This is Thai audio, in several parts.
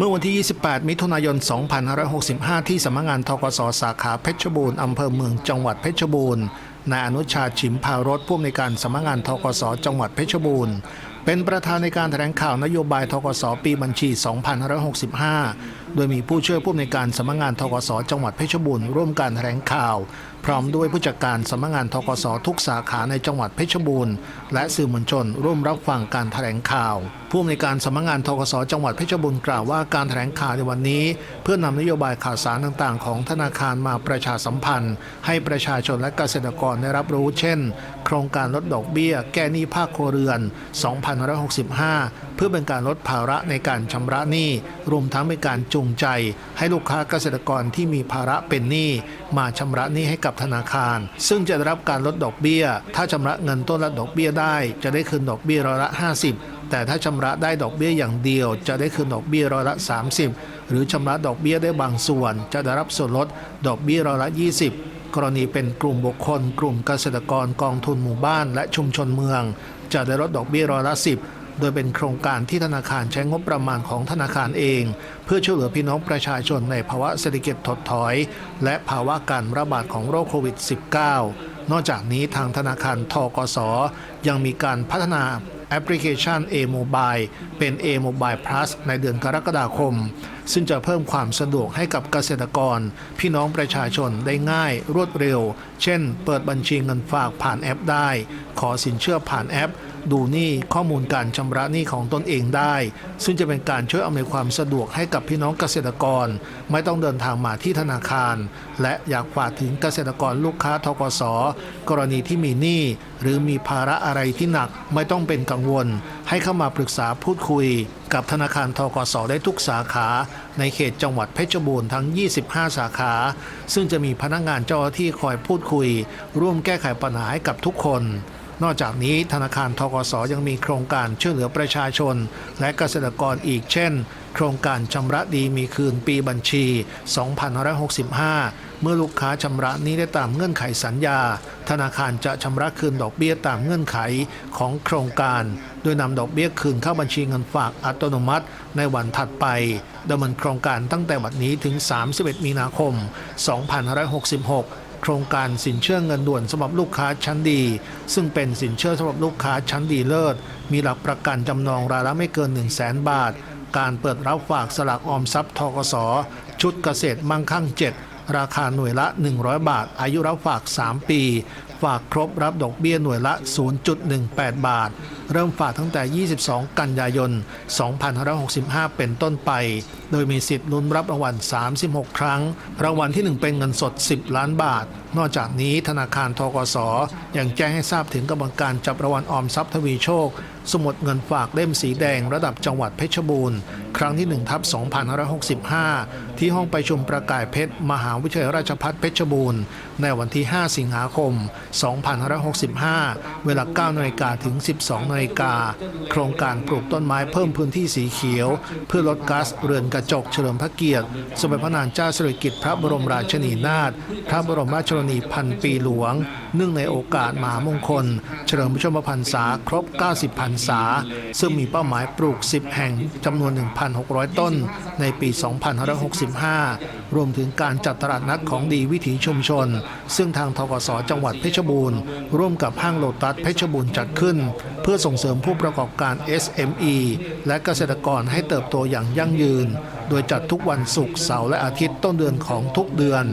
เมื่อวันที่ 28 มิถุนายน 2565 ที่สำนักงานทกสสาขาเพชรบูรณ์อำเภอเมืองจังหวัดเพชรบูรณ์นายอนุชาชิมพารถผู้อำนวยการสำนักงานทกสจังหวัดเพชรบูรณ์ เป็นประธานในการแถลงข่าวนโยบายทกสปีบัญชี 2565 โดยมีผู้ช่วยผู้อำนวยการสำนักงานทกสจังหวัดเพชรบูรณ์ร่วมการแถลงข่าวพร้อมด้วยผู้จัดการสำนักงานทกสทุกสาขาในจังหวัดเพชรบูรณ์ และสื่อมวลชนร่วมรับฟังการแถลงข่าว ผู้อำนวยการสำนักงานทกสจังหวัดเพชรบูรณ์กล่าวว่าการแถลงข่าวในวันนี้ เพื่อนำนโยบายข่าวสารต่างๆ ของธนาคารมาประชาสัมพันธ์ ให้ประชาชนและเกษตรกรได้รับรู้ เช่น โครงการลดดอกเบี้ย แก้หนี้ภาคครัวเรือน2565 เพื่อเป็นการลดภาระในการชำระหนี้รวมทั้งเป็นการจูงใจ ให้ลูกค้าเกษตรกรที่มีภาระเป็นหนี้มาชำระหนี้ให้กับธนาคาร ซึ่งจะได้รับการลดดอกเบี้ย ถ้าชำระเงินต้นและดอกเบี้ยได้ จะได้คืนดอกเบี้ยร้อยละ 50 แต่ถ้าชำระได้ดอกเบี้ยอย่างเดียว จะได้คืนดอกเบี้ยร้อยละ 30 หรือชำระดอกเบี้ยได้บางส่วน จะได้รับส่วนลดดอกเบี้ยร้อยละ 20 กรณีเป็นกลุ่มบุคคล กลุ่มเกษตรกรกองทุนหมู่บ้าน และชุมชนเมือง จะได้ลดดอกเบี้ยร้อยละ 10 โดยเป็นโครงการที่ธนาคารใช้งบประมาณของธนาคารเอง เพื่อช่วยเหลือพี่น้องประชาชนในภาวะเศรษฐกิจถดถอย และภาวะการระบาดของโรคโควิด -19 นอกจากนี้ทางธนาคารทกส ยังมีการพัฒนาแอปพลิเคชัน A-Mobile เป็น A-Mobile Plus ในเดือนกรกฎาคม ซึ่งจะเพิ่มความสะดวกให้กับเกษตรกร พี่น้องประชาชนได้ง่ายรวดเร็ว เช่น เปิดบัญชีเงินฝากผ่านแอปได้ ขอสินเชื่อผ่านแอป ดูหนี้ข้อมูลการชำระหนี้ของตนเองได้ ซึ่งจะเป็นการช่วยอำนวยความสะดวกให้กับพี่น้องเกษตรกร ไม่ต้องเดินทางมาที่ธนาคาร และอยากฝากถึงเกษตรกรลูกค้าทกสกรณีที่มีหนี้หรือมีภาระอะไรที่หนักไม่ต้องเป็นกังวล ให้เข้ามาปรึกษาพูดคุย กับธนาคารทกสได้ทุกสาขา ในเขตจังหวัดเพชรบูรณ์ทั้ง 25 สาขา ซึ่งจะมีพนักงานเจ้าหน้าที่คอยพูดคุย ร่วมแก้ไขปัญหาให้กับทุกคน นอกจากนี้ธนาคารทกสยังมีโครงการช่วยเหลือประชาชน และเกษตรกรอีกเช่น โครงการชำระดีมีคืนปีบัญชี 2565 เมื่อลูกค้าชำระนี้ได้ตามเงื่อนไขสัญญา ธนาคารจะชำระคืนดอกเบี้ยตามเงื่อนไขของโครงการ โดยนำดอกเบี้ยคืนเข้าบัญชีเงินฝากอัตโนมัติ ในวันถัดไปดำเนินโครงการตั้งแต่วันนี้ถึง 31 มีนาคม 2566 โครงการสินเชื่อเงินด่วนสำหรับลูกค้าชั้นดี ซึ่งเป็นสินเชื่อสำหรับลูกค้าชั้นดีเลิศ มีหลักประกันจำนองรายละไม่เกิน 1 0 0 0 0แบาท การเปิดรับฝากสลากออมทรัพย์ทกส ชุดเกษตรมั่งคั่ง 7 ราคาหน่วยละ 100 บาท อายุรับฝาก 3 ปี ฝากครบรับดอกเบี้ยหน่วยละ 0.18 บาท เริ่มฝากตั้งแต่ 22 กันยายน 2565 เป็นต้นไป โดยมีสิทธิ์ลุ้นรับรางวัล 36 ครั้ง รางวัลที่ 1 เป็นเงินสด 10 ล้านบาท นอกจากนี้ธนาคารทกสยังแจ้งให้ทราบถึงกำลังการจับรางวัลออมทรัพย์ทวีโชค สมุดเงินฝากเล่มสีแดงระดับจังหวัดเพชรบูรณ์ครั้งที่ 1 ทับ 2565 ที่ห้องประชุมประกายเพชร มหาวิทยาลัยราชภัฏเพชรบูรณ์ ในวันที่ 5 สิงหาคม2565 เวลา9นาฬิกาถึง 12นาฬิกาโครงการปลูกต้นไม้เพิ่มพื้นที่สีเขียว เพื่อลดก๊าซเรือนกระจกเฉลิมพระเกียรติ สมเด็จพระนางเจ้าสิริกิติ์พระบรมราชินีนาถพระบรมราชชนนีพันปีหลวงเนื่องในโอกาสมหามงคล เฉลิมพระชนมพรรษาครบ 90 พรรษา ซึ่งมีเป้าหมายปลูก 10 แห่งจำนวน 1,600 ต้นในปี 2565 รวมถึงการจัดตลาดนัดของดีวิถีชุมชน ซึ่งทางทกศจังหวัดเพชรบูรณ์ ร่วมกับห้างโลตัสเพชรบูรณ์จัดขึ้น พื่อส่งเสริมผู้ประกอบการ SME และเกษตรกรให้เติบโตอย่างยั่งยืน โดยจัดทุกวันศุกร์เสาร์และอาทิตย์ต้นเดือนของทุกเดือน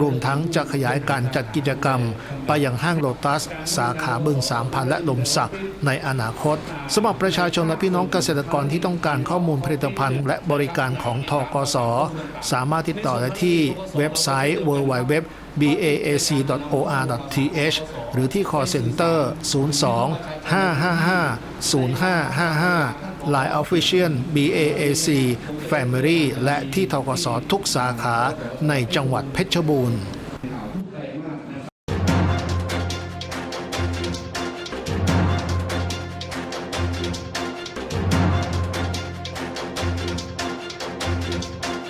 รวมทั้งจะขยายการจัดกิจกรรม ไปยังห้างโลตัส สาขาบึงสามพันและลมสักในอนาคตสำหรับประชาชนและพี่น้องเกษตรกรที่ต้องการข้อมูลผลิตภัณฑ์ และบริการของทกส สามารถติดต่อได้ที่เว็บไซต์ www baac.or.th หรือที่ call center 02 555 0555 Line Official BAAC Family และที่ทกสทุกสาขาในจังหวัดเพชรบูรณ์